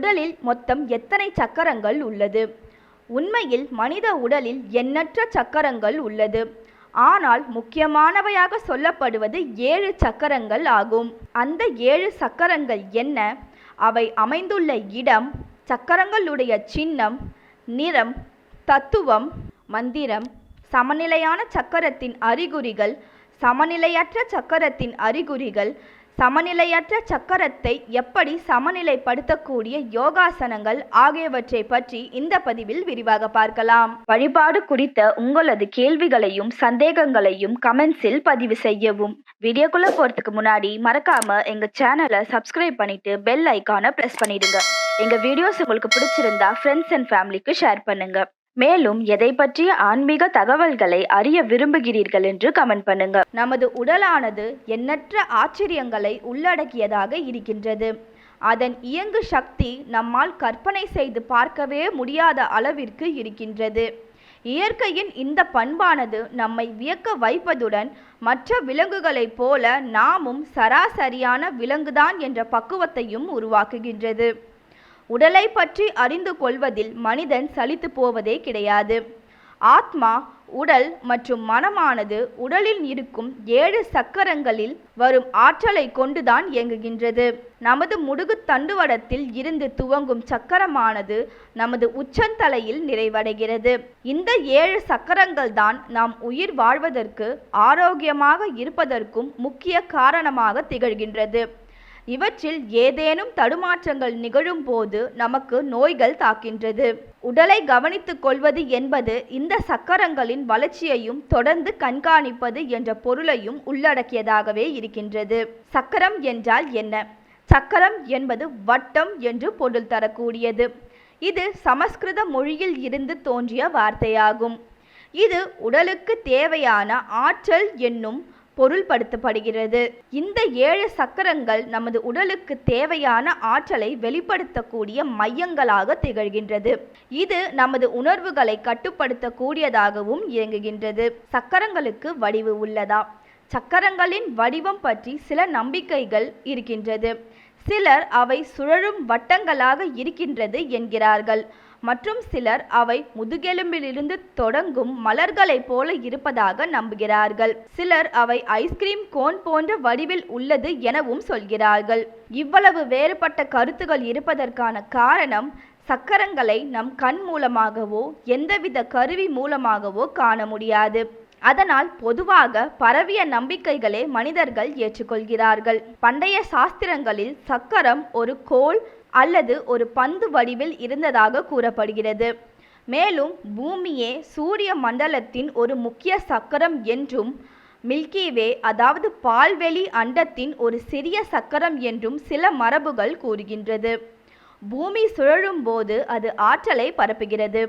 உடலில் மொத்தம் எத்தனை சக்கரங்கள் உள்ளது? உண்மையில் மனித உடலில் எண்ணற்ற சக்கரங்கள் உள்ளது. ஆனால் முக்கியமானவையாக சொல்லப்படுவது ஏழு சக்கரங்கள் ஆகும். அந்த ஏழு சக்கரங்கள் என்ன? அவை அமைந்துள்ள இடம் சக்கரங்களுடைய சின்னம் நிறம் தத்துவம் மந்திரம் சமநிலையான சக்கரத்தின் அறிகுறிகள் சமநிலையற்ற சக்கரத்தின் அறிகுறிகள் சமநிலையற்ற சக்கரத்தை எப்படி சமநிலைப்படுத்தக்கூடிய யோகாசனங்கள் ஆகியவற்றை பற்றி இந்த பதிவில் விரிவாக பார்க்கலாம். வழிபாடு குறித்த உங்களது கேள்விகளையும் சந்தேகங்களையும் கமெண்ட்ஸில் பதிவு செய்யவும். வீடியோக்குள்ள போறதுக்கு முன்னாடி மறக்காம எங்க சேனலை சப்ஸ்கிரைப் பண்ணிட்டு பெல் ஐக்கானை பிரஸ் பண்ணிடுங்க. எங்க வீடியோஸ் உங்களுக்கு பிடிச்சிருந்தா ஃப்ரெண்ட்ஸ் அண்ட் ஃபேமிலிக்கு ஷேர் பண்ணுங்க. மேலும் எதை பற்றிய ஆன்மீக தகவல்களை அறிய விரும்புகிறீர்கள் என்று கமெண்ட் பண்ணுங்க. நமது உடலானது எண்ணற்ற ஆச்சரியங்களை உள்ளடக்கியதாக இருக்கின்றது. அதன் இயங்கு சக்தி நம்மால் கற்பனை செய்து பார்க்கவே முடியாத அளவிற்கு இருக்கின்றது. இயற்கையின் இந்த பண்பானது நம்மை வியக்க வைப்பதுடன் மற்ற விலங்குகளைப் போல நாமும் சராசரியான விலங்குதான் என்ற பக்குவத்தையும் உருவாக்குகின்றது. உடலை பற்றி அறிந்து கொள்வதில் மனிதன் சலித்து போவதே கிடையாது. ஆத்மா உடல் மற்றும் மனமானது உடலில் இருக்கும் ஏழு சக்கரங்களில் வரும் ஆற்றலை கொண்டுதான் இயங்குகின்றது. நமது முடுகு தண்டுவடத்தில் இருந்து துவங்கும் சக்கரமானது நமது உச்சந்தலையில் நிறைவடைகிறது. இந்த ஏழு சக்கரங்கள் தான் நாம் உயிர் வாழ்வதற்கு ஆரோக்கியமாக இருப்பதற்கும் முக்கிய காரணமாக திகழ்கின்றது. இவற்றில் ஏதேனும் தடுமாற்றங்கள் நிகழும் போது நமக்கு நோய்கள் தாக்கின்றது. உடலை கவனித்துக் கொள்வது என்பது இந்த சக்கரங்களின் வளர்ச்சியையும் தொடர்ந்து கண்காணிப்பது என்ற பொருளையும் உள்ளடக்கியதாகவே இருக்கின்றது. சக்கரம் என்றால் என்ன? சக்கரம் என்பது வட்டம் என்று பொருள் தரக்கூடியது. இது சமஸ்கிருத மொழியில் இருந்து தோன்றிய வார்த்தையாகும். இது உடலுக்கு தேவையான ஆற்றல் என்னும் பொருள்படுத்தப்படுகிறது. இந்த ஏழு சக்கரங்கள் நமது உடலுக்கு தேவையான ஆற்றலை வெளிப்படுத்தக்கூடிய மையங்களாக திகழ்கின்றது. இது நமது உணர்வுகளை கட்டுப்படுத்தக்கூடியதாகவும் இயங்குகின்றது. சக்கரங்களுக்கு வடிவு உள்ளதா? சக்கரங்களின் வடிவம் பற்றி சில நம்பிக்கைகள் இருக்கின்றது. சிலர் அவை சுழலும் வட்டங்களாக இருக்கின்றது என்கிறார்கள். மற்றும் சிலர் அவை முதுகெலும்பிலிருந்து தொடங்கும் மலர்களைப் போல இருப்பதாக நம்புகிறார்கள். சிலர் அவை ஐஸ்கிரீம் கோன் போன்ற வடிவில் உள்ளது எனவும் சொல்கிறார்கள். இவ்வளவு வேறுபட்ட கருத்துகள் இருப்பதற்கான காரணம் சக்கரங்களை நம் கண் மூலமாகவோ எந்தவித கருவி மூலமாகவோ காண முடியாது. அதனால் பொதுவாக பரவிய நம்பிக்கைகளே மனிதர்கள் ஏற்றுக்கொள்கிறார்கள். பண்டைய சாஸ்திரங்களில் சக்கரம் ஒரு கோல் அல்லது ஒரு பந்து வடிவில் இருந்ததாக கூறப்படுகிறது. மேலும் பூமியே சூரிய மண்டலத்தின் ஒரு முக்கிய சக்கரம் என்றும் மில்கிவே அதாவது பால்வெளி அண்டத்தின் ஒரு சிறிய சக்கரம் என்றும் சில மரபுகள் கூறுகின்றது. பூமி சுழலும் போது அது ஆற்றலை பரப்புகிறது.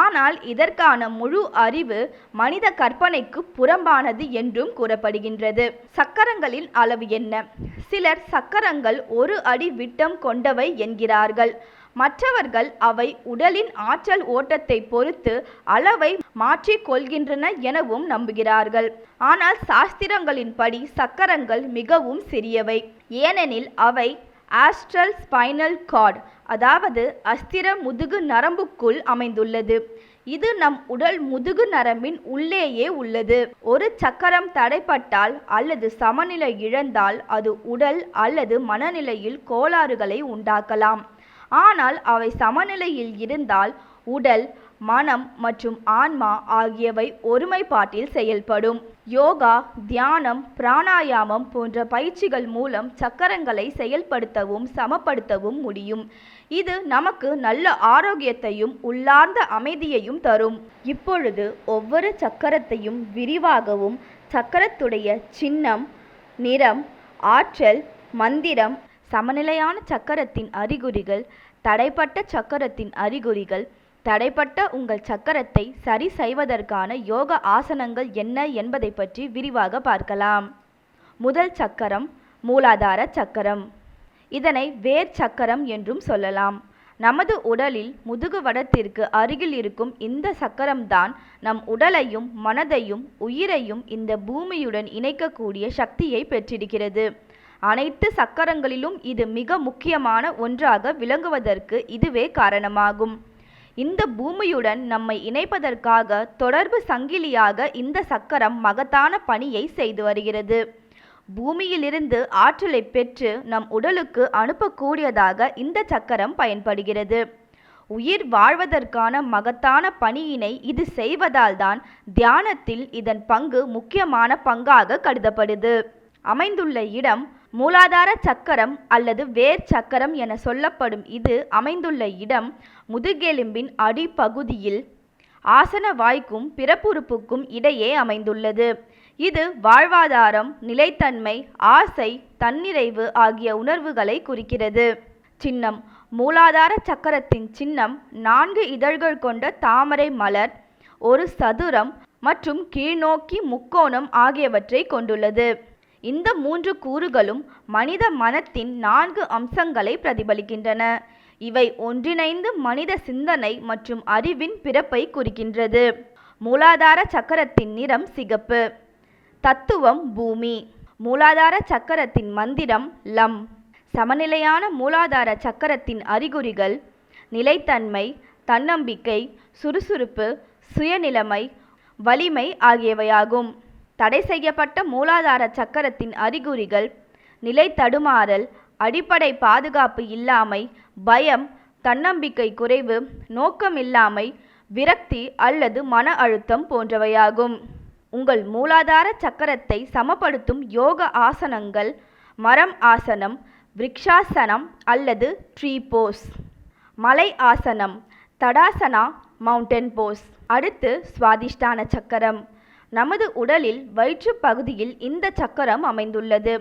ஆனால் இதற்கான முழு அறிவு மனித கற்பனைக்கு புறம்பானது என்றும் கூறப்படுகின்றது. சக்கரங்களின் அளவு என்ன? சிலர் சக்கரங்கள் ஒரு அடி விட்டம் கொண்டவை என்கிறார்கள். மற்றவர்கள் அவை உடலின் ஆற்றல் ஓட்டத்தை பொறுத்து அளவை மாற்றிக் கொள்கின்றன எனவும் நம்புகிறார்கள். ஆனால் சாஸ்திரங்களின்படி சக்கரங்கள் மிகவும் சிறியவை. ஏனெனில் அவை ஆஸ்ட்ரல் ஸ்பைனல் கார்டு அதாவது அஸ்திர முதுகு நரம்புக்குள் அமைந்துள்ளது. இது நம் உடல் முதுகு நரம்பின் உள்ளேயே உள்ளது. ஒரு சக்கரம் தடைப்பட்டால் அல்லது சமநிலை இழந்தால் அது உடல் அல்லது மனநிலையில் கோளாறுகளை உண்டாக்கலாம். ஆனால் அவை சமநிலையில் இருந்தால் உடல் மனம் மற்றும் ஆன்மா ஆகியவை ஒருமைப்பாட்டில் செயல்படும். யோகா தியானம் பிராணாயாமம் போன்ற பயிற்சிகள் மூலம் சக்கரங்களை செயல்படுத்தவும் சமப்படுத்தவும் முடியும். இது நமக்கு நல்ல ஆரோக்கியத்தையும் உள்ளார்ந்த அமைதியையும் தரும். இப்பொழுது ஒவ்வொரு சக்கரத்தையும் விரிவாகவும் சக்கரத்துடைய சின்னம் நிறம் ஆற்றல் மந்திரம் சமநிலையான சக்கரத்தின் அறிகுறிகள் தடைப்பட்ட சக்கரத்தின் அறிகுறிகள் தடைப்பட்ட உங்கள் சக்கரத்தை சரி செய்வதற்கான யோக ஆசனங்கள் என்ன என்பதை பற்றி விரிவாக பார்க்கலாம். முதல் சக்கரம் மூலாதார சக்கரம். இதனை வேர் சக்கரம் என்றும் சொல்லலாம். நமது உடலில் முதுகுவடத்திற்கு அருகில் இருக்கும் இந்த சக்கரம்தான் நம் உடலையும் மனதையும் உயிரையும் இந்த பூமியுடன் இணைக்கக்கூடிய சக்தியை பெற்றிருக்கிறது. அனைத்து சக்கரங்களிலும் இது மிக முக்கியமான ஒன்றாக விளங்குவதற்கு இதுவே காரணமாகும். இந்த பூமியுடன் நம்மை இணைப்பதற்காக தொடர்பு சங்கிலியாக இந்த சக்கரம் மகத்தான பணியை செய்து வருகிறது. பூமியிலிருந்து ஆற்றலை பெற்று நம் உடலுக்கு அனுப்பக்கூடியதாக இந்த சக்கரம் பயன்படுகிறது. உயிர் வாழ்வதற்கான மகத்தான பணியினை இது செய்வதால்தான் தியானத்தில் இதன் பங்கு முக்கியமான பங்காக கருதப்படுது. அமைந்துள்ள இடம் மூலாதார சக்கரம் அல்லது வேர் சக்கரம் என சொல்லப்படும் இது அமைந்துள்ள இடம் முதுகெலும்பின் அடிப்பகுதியில் ஆசன வாய்க்கும் பிறப்புறுப்புக்கும் இடையே அமைந்துள்ளது. இது வாழ்வாதாரம் நிலைத்தன்மை ஆசை தன்னிறைவு ஆகிய உணர்வுகளை குறிக்கிறது. சின்னம் மூலாதார சக்கரத்தின் சின்னம் நான்கு இதழ்கள் கொண்ட தாமரை மலர் ஒரு சதுரம் மற்றும் கீழ்நோக்கி முக்கோணம் ஆகியவற்றை கொண்டுள்ளது. இந்த மூன்று கூறுகளும் மனித மனத்தின் நான்கு அம்சங்களை பிரதிபலிக்கின்றன. இவை ஒன்றிணைந்து மனித சிந்தனை மற்றும் அறிவின் பிறப்பை குறிக்கின்றது. மூலாதார சக்கரத்தின் நிறம் சிகப்பு. தத்துவம் பூமி. மூலாதார சக்கரத்தின் மந்திரம் லம். சமநிலையான மூலாதார சக்கரத்தின் அறிகுறிகள் நிலைத்தன்மை தன்னம்பிக்கை சுறுசுறுப்பு சுயநிலைமை வலிமை ஆகியவையாகும். தடை செய்யப்பட்ட மூலாதார சக்கரத்தின் அறிகுறிகள் நிலை தடுமாறல் அடிப்படை பாதுகாப்பு இல்லாமை பயம் தன்னம்பிக்கை குறைவு நோக்கமில்லாமை விரக்தி அல்லது மன அழுத்தம் போன்றவையாகும். உங்கள் மூலாதார சக்கரத்தை சமப்படுத்தும் யோக ஆசனங்கள் மரம் ஆசனம் விருக்ஷாசனம் அல்லது ட்ரீ போஸ் மலை ஆசனம் தடாசனா மவுண்டன் போஸ். அடுத்து சுவாதிஷ்டான சக்கரம். நமது உடலில் வயிற்று பகுதியில் இந்த சக்கரம் அமைந்துள்ளது.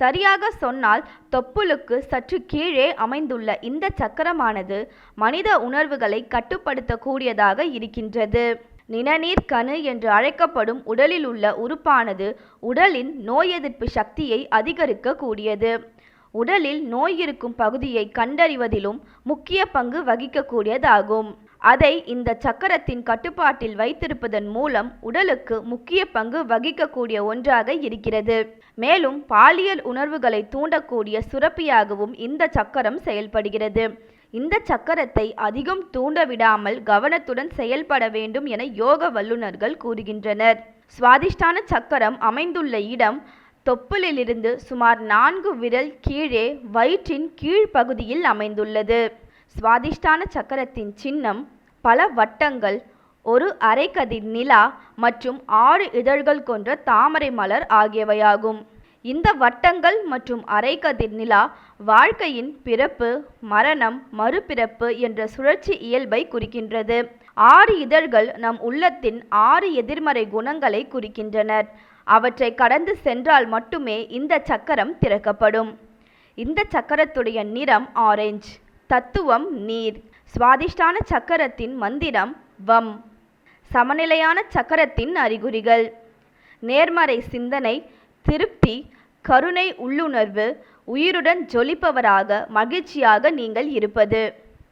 சரியாக சொன்னால் தொப்புளுக்கு சற்று கீழே அமைந்துள்ள இந்த சக்கரமானது மனித உணர்வுகளை கட்டுப்படுத்தக்கூடியதாக இருக்கின்றது. நிணநீர் கணு என்று அழைக்கப்படும் உடலில் உள்ள உறுப்பானது உடலின் நோய் எதிர்ப்பு சக்தியை அதிகரிக்க கூடியது உடலில் நோய் இருக்கும் பகுதியை கண்டறிவதிலும் முக்கிய பங்கு வகிக்கக்கூடியதாகும். அதை இந்த சக்கரத்தின் கட்டுப்பாட்டில் வைத்திருப்பதன் மூலம் உடலுக்கு முக்கிய பங்கு வகிக்கக்கூடிய ஒன்றாக இருக்கிறது. மேலும் பாலியல் உணர்வுகளை தூண்டக்கூடிய சுரப்பியாகவும் இந்த சக்கரம் செயல்படுகிறது. இந்த சக்கரத்தை அதிகம் தூண்ட விடாமல் கவனத்துடன் செயல்பட வேண்டும் என யோக வல்லுநர்கள் கூறுகின்றனர். சுவாதிஷ்டான சக்கரம் அமைந்துள்ள இடம் தொப்புளிலிருந்து சுமார் நான்கு விரல் கீழே வயிற்றின் கீழ்ப்பகுதியில் அமைந்துள்ளது. சுவாதிஷ்டான சக்கரத்தின் சின்னம் பல வட்டங்கள் ஒரு அரைக்கதிர் நிலா மற்றும் ஆறு இதழ்கள் கொண்ட தாமரை மலர் ஆகியவையாகும். இந்த வட்டங்கள் மற்றும் அரைக்கதிர் நிலா வாழ்க்கையின் பிறப்பு மரணம் மறுபிறப்பு என்ற சுழற்சி இயல்பை குறிக்கின்றது. ஆறு இதழ்கள் நம் உள்ளத்தின் ஆறு எதிர்மறை குணங்களை குறிக்கின்றனர். அவற்றை கடந்து சென்றால் மட்டுமே இந்த சக்கரம் திறக்கப்படும். இந்த சக்கரத்துடைய நிறம் ஆரஞ்சு. தத்துவம் நீர். சுவாதிஷ்டான சக்கரத்தின் மந்திரம் வம். சமநிலையான சக்கரத்தின் அறிகுறிகள். நேர்மறை சிந்தனை திருப்தி கருணை உள்ளுணர்வு உயிருடன் ஜொலிப்பவராக மகிழ்ச்சியாக நீங்கள் இருப்பது.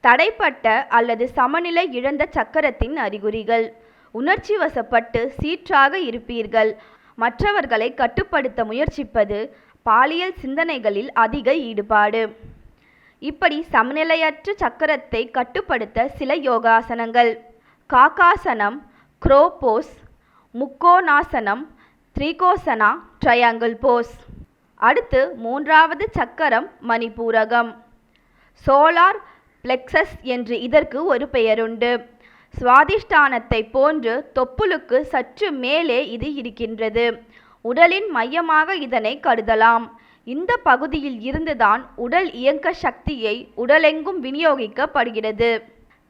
தடைப்பட்ட அல்லது சமநிலை இழந்த சக்கரத்தின் அறிகுறிகள். உணர்ச்சி வசப்பட்டு சீற்றாக இருப்பீர்கள். மற்றவர்களை கட்டுப்படுத்த முயற்சிப்பது பாலியல் சிந்தனைகளில் அதிக ஈடுபாடு. இப்படி சமநிலையற்ற சக்கரத்தை கட்டுப்படுத்த சில யோகாசனங்கள். காக்காசனம் குரோபோஸ் முக்கோணாசனம் ஸ்ரீகோசனா ட்ரையாங்கிள் போஸ் அடுத்து மூன்றாவது சக்கரம் மணிபூரகம் சோலார் பிளெக்சஸ் என்று இதற்கு ஒரு பெயருண்டு. சுவாதிஷ்டானத்தை போன்று தொப்புளுக்கு சற்று மேலே இது இருக்கின்றது. உடலின் மையமாக இதனை கருதலாம். இந்த பகுதியில் இருந்துதான் உடல் இயங்க சக்தியை உடலெங்கும் விநியோகிக்கப்படுகிறது.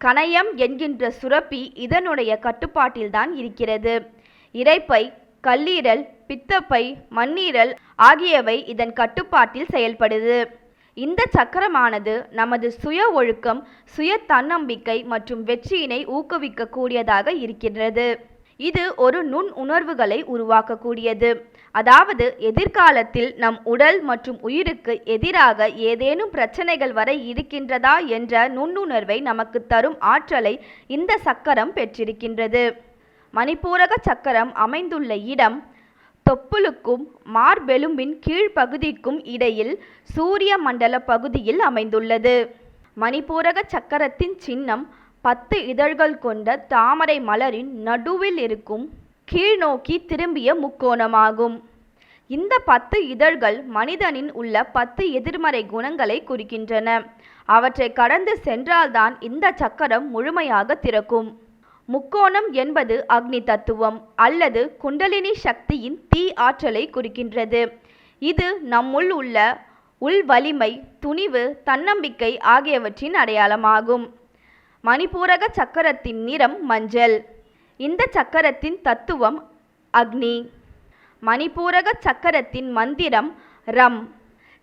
கணையம் என்கின்ற சுரப்பி இதனுடைய கட்டுப்பாட்டில்தான் இருக்கிறது. இறைப்பை கல்லீரல் பித்தப்பை மண்ணீரல் ஆகியவை இதன் கட்டுப்பாட்டில் செயல்படுது. இந்த சக்கரமானது நமது சுய ஒழுக்கம் சுய தன்னம்பிக்கை மற்றும் வெற்றியினை ஊக்குவிக்கக்கூடியதாக இருக்கின்றது. இது ஒரு நுண் உணர்வுகளை உருவாக்கக்கூடியது. அதாவது எதிர்காலத்தில் நம் உடல் மற்றும் உயிருக்கு எதிராக ஏதேனும் பிரச்சனைகள் வரை இருக்கின்றதா என்ற நுண்ணுணர்வை நமக்கு தரும் ஆற்றலை இந்த சக்கரம் பெற்றிருக்கின்றது. மணிப்பூரக சக்கரம் அமைந்துள்ள இடம் தொப்புளுக்கும் மார்பெலும்பின் கீழ்ப்பகுதிக்கும் இடையில் சூரிய மண்டல பகுதியில் அமைந்துள்ளது. மணிப்பூரக சக்கரத்தின் சின்னம் பத்து இதழ்கள் கொண்ட தாமரை மலரின் நடுவில் இருக்கும் கீழ்நோக்கி திரும்பிய முக்கோணமாகும். இந்த பத்து இதழ்கள் மனிதனின் உள்ள பத்து எதிர்மறை குணங்களை குறிக்கின்றன. அவற்றை கடந்து சென்றால்தான் இந்த சக்கரம் முழுமையாக திறக்கும். முக்கோணம் என்பது அக்னி தத்துவம் அல்லது குண்டலினி சக்தியின் தீ ஆற்றலை குறிக்கின்றது. இது நம்முள் உள்ள உள் வலிமை துணிவு தன்னம்பிக்கை ஆகியவற்றின் அடையாளமாகும். மணிப்பூரக சக்கரத்தின் நிறம் மஞ்சள். இந்த சக்கரத்தின் தத்துவம் அக்னி. மணிப்பூரக சக்கரத்தின் மந்திரம் ரம்.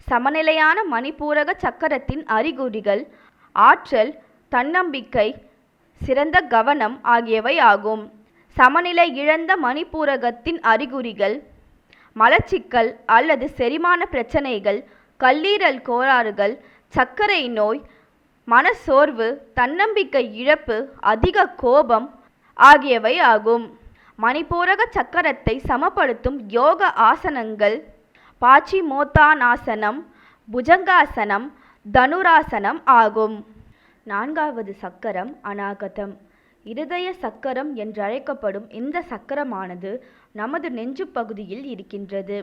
சமநிலையான மணிப்பூரக சக்கரத்தின் அறிகுறிகள் ஆற்றல் தன்னம்பிக்கை சிறந்த கவனம் ஆகியவை ஆகும். சமநிலை இழந்த மணிப்பூரகத்தின் அறிகுறிகள் மலச்சிக்கல் அல்லது செரிமான பிரச்சனைகள் கல்லீரல் கோளாறுகள் சர்க்கரை நோய் மனச்சோர்வு தன்னம்பிக்கை இழப்பு அதிக கோபம் ஆகியவை ஆகும். மணிப்பூரக சக்கரத்தை சமப்படுத்தும் யோக ஆசனங்கள் பாச்சிமோத்தானாசனம் புஜங்காசனம் தனுராசனம் ஆகும். நான்காவது சக்கரம் அநாகதம். இருதய சக்கரம் என்றழைக்கப்படும் இந்த சக்கரமானது நமது நெஞ்சு பகுதியில் இருக்கின்றது.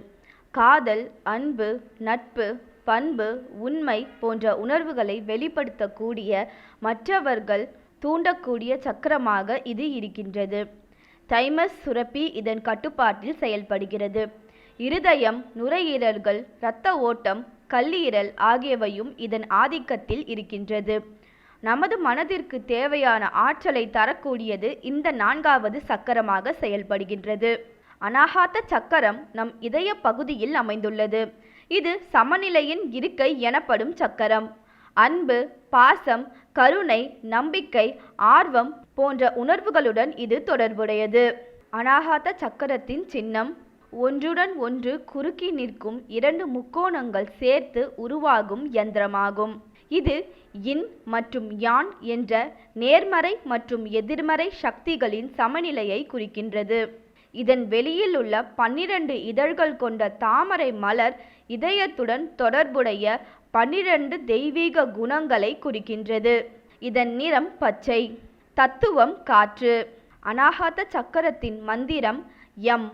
காதல் அன்பு நட்பு பண்பு உண்மை போன்ற உணர்வுகளை வெளிப்படுத்தக்கூடிய மற்றவர்கள் தூண்டக்கூடிய சக்கரமாக இது இருக்கின்றது. தைமஸ் சுரப்பி இதன் கட்டுப்பாட்டில் செயல்படுகிறது. இருதயம் நுரையீரல்கள் இரத்த ஓட்டம் கல்லீரல் ஆகியவையும் இதன் ஆதிக்கத்தில் இருக்கின்றது. நமது மனதிற்கு தேவையான ஆற்றலை தரக்கூடியது இந்த நான்காவது சக்கரமாக செயல்படுகின்றது. அனாகாத்த சக்கரம் நம் இதய பகுதியில் அமைந்துள்ளது. இது சமநிலையின் இருக்கை எனப்படும் சக்கரம். அன்பு பாசம் கருணை நம்பிக்கை ஆர்வம் போன்ற உணர்வுகளுடன் இது தொடர்புடையது. அனாகாத்த சக்கரத்தின் சின்னம் ஒன்றுடன் ஒன்று குறுக்கி நிற்கும் இரண்டு முக்கோணங்கள் சேர்த்து உருவாகும் யந்திரமாகும். இது இன் மற்றும் யான் என்ற நேர்மறை மற்றும் எதிர்மறை சக்திகளின் சமநிலையை குறிக்கின்றது. இதன் வெளியில் உள்ள பன்னிரண்டு இதழ்கள் கொண்ட தாமரை மலர் இதயத்துடன் தொடர்புடைய பன்னிரண்டு தெய்வீக குணங்களை குறிக்கின்றது. இதன் நிறம் பச்சை. தத்துவம் காற்று. அனாகாத்த சக்கரத்தின் மந்திரம் எம்.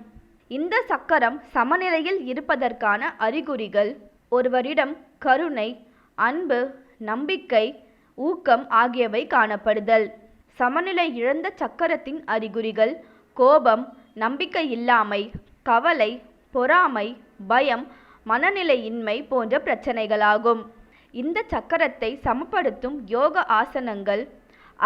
இந்த சக்கரம் சமநிலையில் இருப்பதற்கான அறிகுறிகள். ஒருவரிடம் கருணை அன்பு நம்பிக்கை ஊக்கம் ஆகியவை காணப்படுதல். சமநிலை இழந்த சக்கரத்தின் அறிகுறிகள் கோபம் நம்பிக்கையில்லாமை கவலை பொறாமை பயம் மனநிலையின்மை போன்ற பிரச்சனைகளாகும். இந்த சக்கரத்தை சமப்படுத்தும் யோக ஆசனங்கள்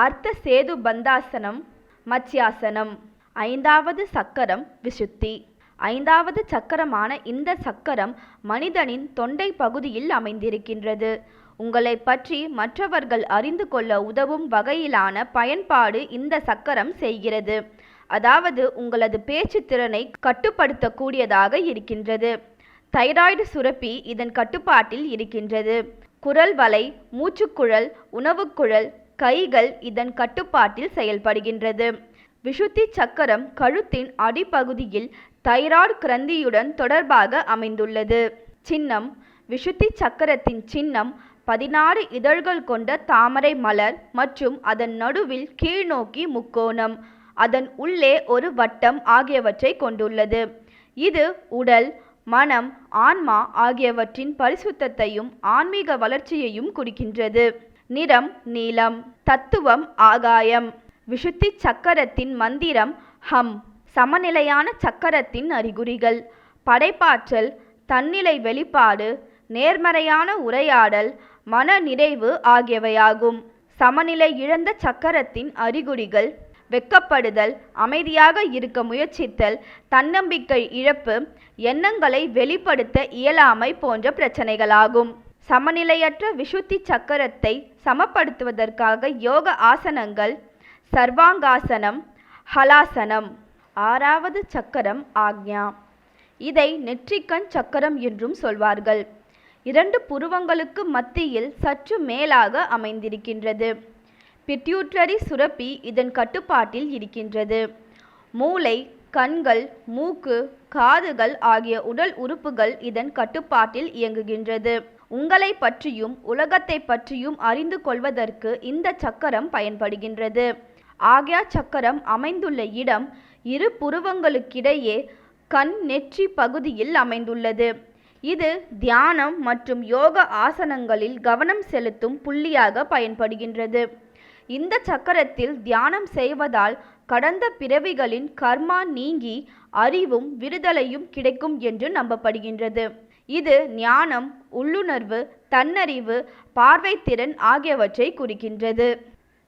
அர்த்த சேது பந்தாசனம் மத்யாசனம். ஐந்தாவது சக்கரம் விசுத்தி. ஐந்தாவது சக்கரமான இந்த சக்கரம் மனிதனின் தொண்டை பகுதியில் அமைந்திருக்கின்றது. உங்களை பற்றி மற்றவர்கள் அறிந்து கொள்ள உதவும் வகையிலான பயன்பாடு இந்த சக்கரம் செய்கிறது. அதாவது உங்களது பேச்சு திறனை கட்டுப்படுத்தக்கூடியதாக இருக்கின்றது. தைராய்டு சுரப்பி இதன் கட்டுப்பாட்டில் இருக்கின்றது. குரல் வலை மூச்சுக்குழல் உணவுக்குழல் கைகள் இதன் கட்டுப்பாட்டில் செயல்படுகின்றது. விஷுத்தி சக்கரம் கழுத்தின் அடிப்பகுதியில் தைராய்டு கிரந்தியுடன் தொடர்பாக அமைந்துள்ளது. சின்னம் விஷுத்தி சக்கரத்தின் சின்னம் பதினாறு இதழ்கள் கொண்ட தாமரை மலர் மற்றும் அதன் நடுவில் கீழ்நோக்கி முக்கோணம். அதன் உள்ளே ஒரு வட்டம் ஆகியவற்றை கொண்டுள்ளது. இது உடல் மனம் ஆன்மா ஆகியவற்றின் பரிசுத்தத்தையும் ஆன்மீக வளர்ச்சியையும் குறிக்கின்றது. நிறம் நீலம் தத்துவம் ஆகாயம். விஷுத்தி சக்கரத்தின் மந்திரம் ஹம். சமநிலையான சக்கரத்தின் அறிகுறிகள். படைப்பாற்றல் தன்னிலை வெளிப்பாடு நேர்மறையான உரையாடல் மன நிறைவு ஆகியவையாகும். சமநிலை இழந்த சக்கரத்தின் அறிகுறிகள். வெட்கப்படுதல் அமைதியாக இருக்க முயற்சித்தல் தன்னம்பிக்கை இழப்பு எண்ணங்களை வெளிப்படுத்த இயலாமை போன்ற பிரச்சனைகளாகும். சமநிலையற்ற விஷுத்தி சக்கரத்தை சமப்படுத்துவதற்காக யோக ஆசனங்கள் சர்வாங்காசனம் ஹலாசனம். ஆறாவது சக்கரம் ஆக்ஞா. இதை நெற்றிக்கண் சக்கரம் என்றும் சொல்வார்கள். இரண்டு புருவங்களுக்கு மத்தியில் சற்று மேலாக அமைந்திருக்கின்றது. பிட்யூட்டரி சுரப்பி இதன் கட்டுப்பாட்டில் இருக்கின்றது. மூளை கண்கள் மூக்கு காதுகள் ஆகிய உடல் உறுப்புகள் இதன் கட்டுப்பாட்டில் இயங்குகின்றது. உங்களை பற்றியும் உலகத்தை பற்றியும் அறிந்து கொள்வதற்கு இந்த சக்கரம் பயன்படுகின்றது. ஆக்யா சக்கரம் அமைந்துள்ள இடம் இரு புருவங்களுக்கிடையே கண் நெற்றி பகுதியில் அமைந்துள்ளது. இது தியானம் மற்றும் யோக ஆசனங்களில் கவனம் செலுத்தும் புள்ளியாக பயன்படுகின்றது. இந்த சக்கரத்தில் தியானம் செய்வதால் கடந்த பிறவிகளின் கர்மா நீங்கி அறிவும் விடுதலையும் கிடைக்கும் என்று நம்பப்படுகின்றது. இது ஞானம் உள்ளுணர்வு தன்னறிவு பார்வைத்திறன் ஆகியவற்றை குறிக்கின்றது.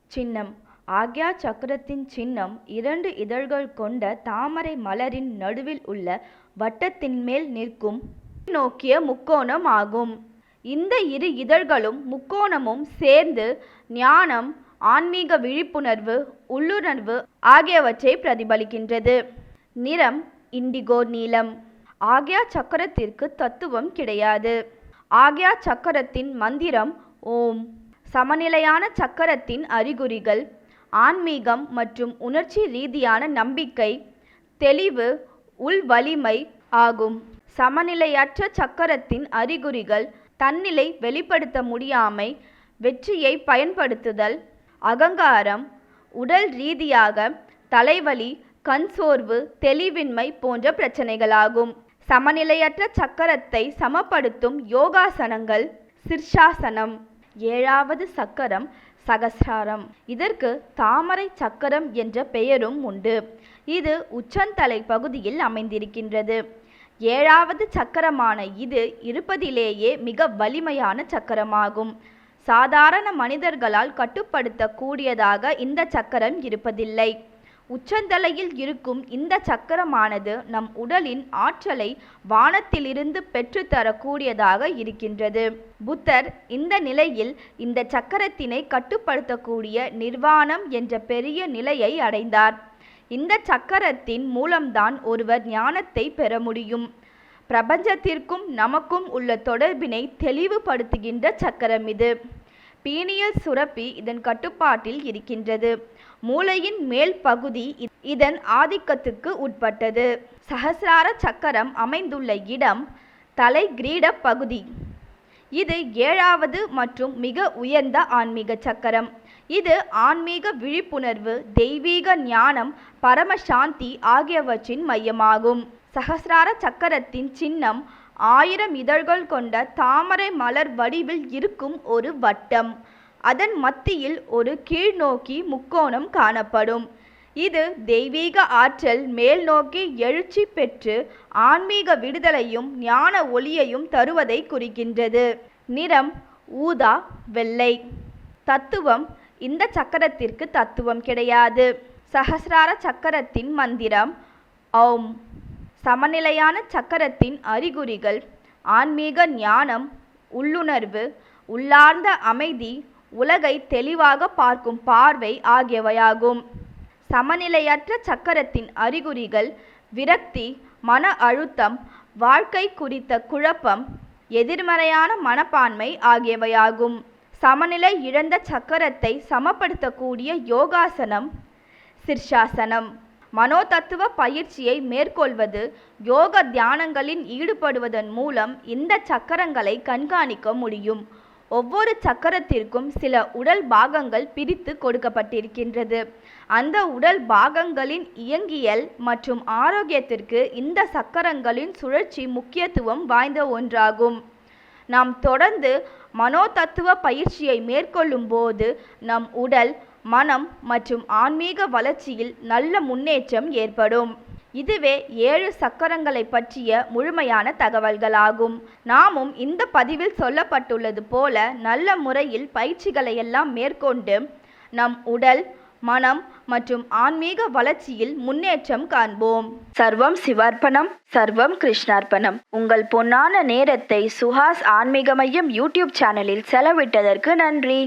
சின்னம். ஆக்யா சக்கரத்தின் சின்னம் இரண்டு இதழ்கள் கொண்ட தாமரை மலரின் நடுவில் உள்ள வட்டத்தின் மேல் நிற்கும் நோக்கிய முக்கோணம் ஆகும். இந்த இரு இதழ்களும் முக்கோணமும் சேர்ந்து ஞானம் ஆன்மீக விழிப்புணர்வு உள்ளுணர்வு ஆகியவற்றை பிரதிபலிக்கின்றது. நிறம் இண்டிகோ நீலம். ஆக்யா சக்கரத்திற்கு தத்துவம் கிடையாது. ஆக்யா சக்கரத்தின் மந்திரம் ஓம். சமநிலையான சக்கரத்தின் அறிகுறிகள் ஆன்மீகம் மற்றும் உணர்ச்சி ரீதியான நம்பிக்கை தெளிவு உள் வலிமை ஆகும். சமநிலையற்ற சக்கரத்தின் அறிகுறிகள் தன்னிலை வெளிப்படுத்த முடியாமை வெற்றியை பயன்படுத்துதல் அகங்காரம் உடல் ரீதியாக தலைவலி கண் சோர்வு தெளிவின்மை போன்ற பிரச்சனைகளாகும். சமநிலையற்ற சக்கரத்தை சமப்படுத்தும் யோகாசனங்கள் சிர்ஷாசனம். ஏழாவது சக்கரம் சகசிராரம். இதற்கு தாமரை சக்கரம் என்ற பெயரும் உண்டு. இது உச்சந்தலை பகுதியில் அமைந்திருக்கின்றது. ஏழாவது சக்கரமான இது இருப்பதிலேயே மிக வலிமையான சக்கரமாகும். சாதாரண மனிதர்களால் கட்டுப்படுத்தக்கூடியதாக இந்த சக்கரம் இருப்பதில்லை. உச்சந்தலையில் இருக்கும் இந்த சக்கரமானது நம் உடலின் ஆற்றலை வானத்திலிருந்து பெற்றுத்தரக்கூடியதாக இருக்கின்றது. புத்தர் இந்த நிலையில் இந்த சக்கரத்தினை கட்டுப்படுத்தக்கூடிய நிர்வாணம் என்ற பெரிய நிலையை அடைந்தார். இந்த சக்கரத்தின் மூலம்தான் ஒருவர் ஞானத்தை பெற முடியும். பிரபஞ்சத்திற்கும் நமக்கும் உள்ள தொடர்பினை தெளிவுபடுத்துகின்ற சக்கரம் இது. பீனியல் சுரப்பி இதன் கட்டுப்பாட்டில் இருக்கின்றது. மூளையின் மேல் பகுதி இதன் ஆதிக்கத்துக்கு உட்பட்டது. சகசிரார சக்கரம் அமைந்துள்ள இடம் தலை கிரீட பகுதி. இது ஏழாவது மற்றும் மிக உயர்ந்த ஆன்மீக சக்கரம். இது ஆன்மீக விழிப்புணர்வு தெய்வீக ஞானம் பரமசாந்தி ஆகியவற்றின் மையமாகும். சகசிரார சக்கரத்தின் சின்னம் ஆயிரம் இதழ்கள் கொண்ட தாமரை மலர் வடிவில் இருக்கும் ஒரு வட்டம். அதன் மத்தியில் ஒரு கீழ்நோக்கி முக்கோணம் காணப்படும். இது தெய்வீக ஆற்றல் மேல் நோக்கி எழுச்சி பெற்று ஆன்மீக விடுதலையும் ஞான ஒளியையும் தருவதை குறிக்கின்றது. நிறம் ஊதா வெள்ளை. தத்துவம் இந்த சக்கரத்திற்கு தத்துவம் கிடையாது. சஹசிரார சக்கரத்தின் மந்திரம் ஓம் சமநிலையான சக்கரத்தின் அறிகுறிகள் ஆன்மீக ஞானம் உள்ளுணர்வு உள்ளார்ந்த அமைதி உலகை தெளிவாக பார்க்கும் பார்வை ஆகியவையாகும். சமநிலையற்ற சக்கரத்தின் அறிகுறிகள் விரக்தி மன அழுத்தம் வாழ்க்கை குறித்த குழப்பம் எதிர்மறையான மனப்பான்மை ஆகியவையாகும். சமநிலை இழந்த சக்கரத்தை சமப்படுத்தக்கூடிய யோகாசனம் சிர்ஷாசனம். மனோதத்துவ பயிற்சியை மேற்கொள்வது யோக தியானங்களில் ஈடுபடுவதன் மூலம் இந்த சக்கரங்களை கண்காணிக்க முடியும். ஒவ்வொரு சக்கரத்திற்கும் சில உடல் பாகங்கள் பிரித்து கொடுக்கப்பட்டிருக்கின்றது. அந்த உடல் பாகங்களின் இயங்கியல் மற்றும் ஆரோக்கியத்திற்கு இந்த சக்கரங்களின் சுழற்சி முக்கியத்துவம் வாய்ந்த ஒன்றாகும். நாம் தொடர்ந்து மனோதத்துவ பயிற்சியை மேற்கொள்ளும் போது நம் உடல் மனம் மற்றும் ஆன்மீக வளர்ச்சியில் நல்ல முன்னேற்றம் ஏற்படும். இதுவே ஏழு சக்கரங்களை பற்றிய முழுமையான தகவல்களாகும். நாமும் இந்த பதிவில் சொல்லப்பட்டுள்ளது போல நல்ல முறையில் பயிற்சிகளை எல்லாம் மேற்கொண்டு நம் உடல் மனம் மற்றும் ஆன்மீக வளர்ச்சியில் முன்னேற்றம் காண்போம். சர்வம் சிவார்ப்பணம் சர்வம் கிருஷ்ணார்ப்பணம். உங்கள் பொன்னான நேரத்தை சுஹாஸ் ஆன்மீக மையம் யூடியூப் சேனலில் செலவிட்டதற்கு நன்றி.